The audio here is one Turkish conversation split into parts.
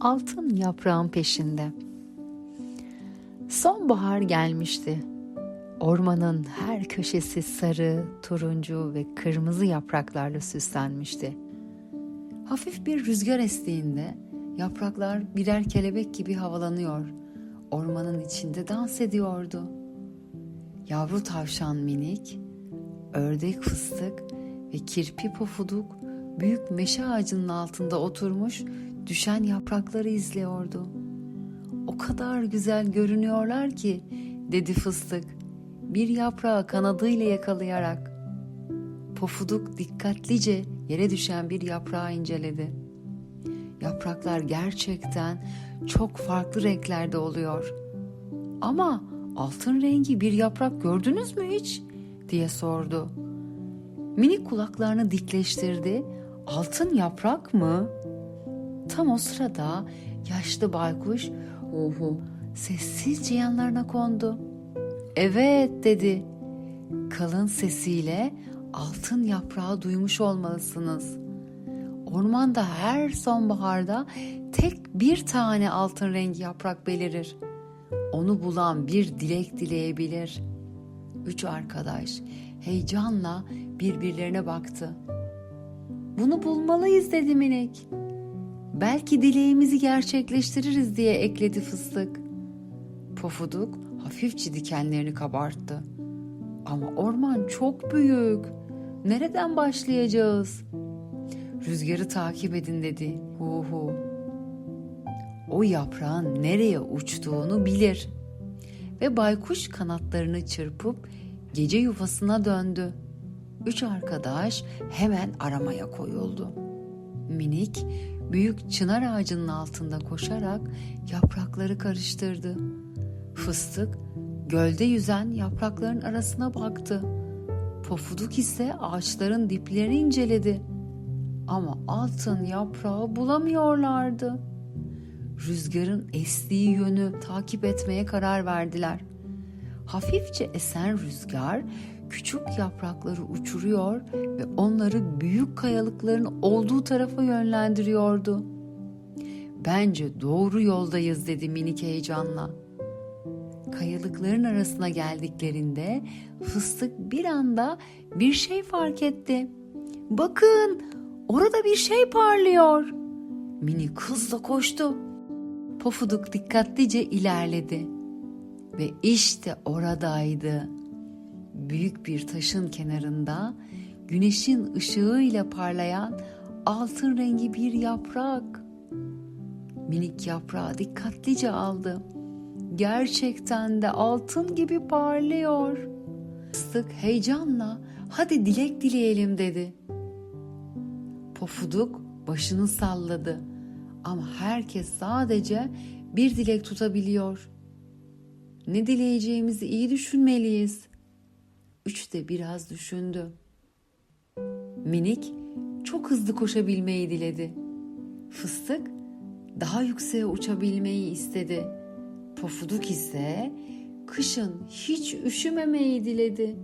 altın yaprağın peşinde. Sonbahar gelmişti. Ormanın her köşesi sarı, turuncu ve kırmızı yapraklarla süslenmişti. Hafif bir rüzgar estiğinde yapraklar birer kelebek gibi havalanıyor. Ormanın içinde dans ediyordu. Yavru tavşan minik, ördek fıstık ve kirpi pofuduk büyük meşe ağacının altında oturmuş düşen yaprakları izliyordu. O kadar güzel görünüyorlar ki dedi fıstık bir yaprağı kanadıyla yakalayarak. Pofuduk dikkatlice yere düşen bir yaprağı inceledi. Yapraklar gerçekten çok farklı renklerde oluyor. Ama altın rengi bir yaprak gördünüz mü hiç? diye sordu. Minik kulaklarını dikleştirdi. Altın yaprak mı? Tam o sırada yaşlı baykuş uhu sessizce yanlarına kondu. Evet dedi. Kalın sesiyle altın yaprağı duymuş olmalısınız. Ormanda her sonbaharda tek bir tane altın rengi yaprak belirir. Onu bulan bir dilek dileyebilir. Üç arkadaş heyecanla birbirlerine baktı. Bunu bulmalıyız dedi minik. Belki dileğimizi gerçekleştiririz diye ekledi fıstık. Pofuduk hafifçe dikenlerini kabarttı. Ama orman çok büyük. Nereden başlayacağız? Rüzgarı takip edin dedi. Hu hu. O yaprağın nereye uçtuğunu bilir. Ve baykuş kanatlarını çırpıp gece yuvasına döndü. Üç arkadaş hemen aramaya koyuldu. Minik büyük çınar ağacının altında koşarak yaprakları karıştırdı. Fıstık gölde yüzen yaprakların arasına baktı. Pofuduk ise ağaçların diplerini inceledi. Ama altın yaprağı bulamıyorlardı. Rüzgarın estiği yönü takip etmeye karar verdiler. Hafifçe esen rüzgar küçük yaprakları uçuruyor ve onları büyük kayalıkların olduğu tarafa yönlendiriyordu. Bence doğru yoldayız dedi minik heyecanla. Kayalıkların arasına geldiklerinde fıstık bir anda bir şey fark etti. Bakın orada bir şey parlıyor. Minik hızla koştu. Pofuduk dikkatlice ilerledi. Ve işte oradaydı. Büyük bir taşın kenarında güneşin ışığıyla parlayan altın rengi bir yaprak. Minik yaprağı dikkatlice aldı. Gerçekten de altın gibi parlıyor. Fıstık heyecanla hadi dilek dileyelim dedi. Pofuduk başını salladı ama herkes sadece bir dilek tutabiliyor. Ne dileyeceğimizi iyi düşünmeliyiz. Üç de biraz düşündü. Minik çok hızlı koşabilmeyi diledi. Fıstık daha yükseğe uçabilmeyi istedi. Pofuduk ise kışın hiç üşümemeyi diledi.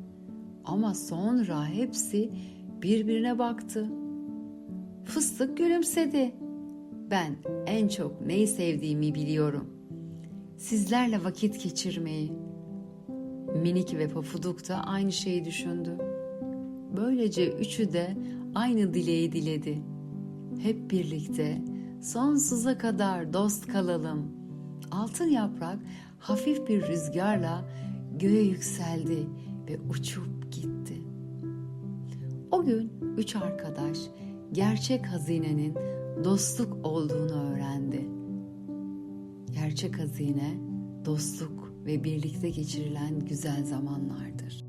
Ama sonra hepsi birbirine baktı. Fıstık gülümsedi. Ben en çok neyi sevdiğimi biliyorum. Sizlerle vakit geçirmeyi. Minik ve Pofuduk da aynı şeyi düşündü. Böylece üçü de aynı dileği diledi. Hep birlikte sonsuza kadar dost kalalım. Altın yaprak hafif bir rüzgarla göğe yükseldi ve uçup gitti. O gün üç arkadaş gerçek hazinenin dostluk olduğunu öğrendi. Gerçek hazine dostluk ve birlikte geçirilen güzel zamanlardır.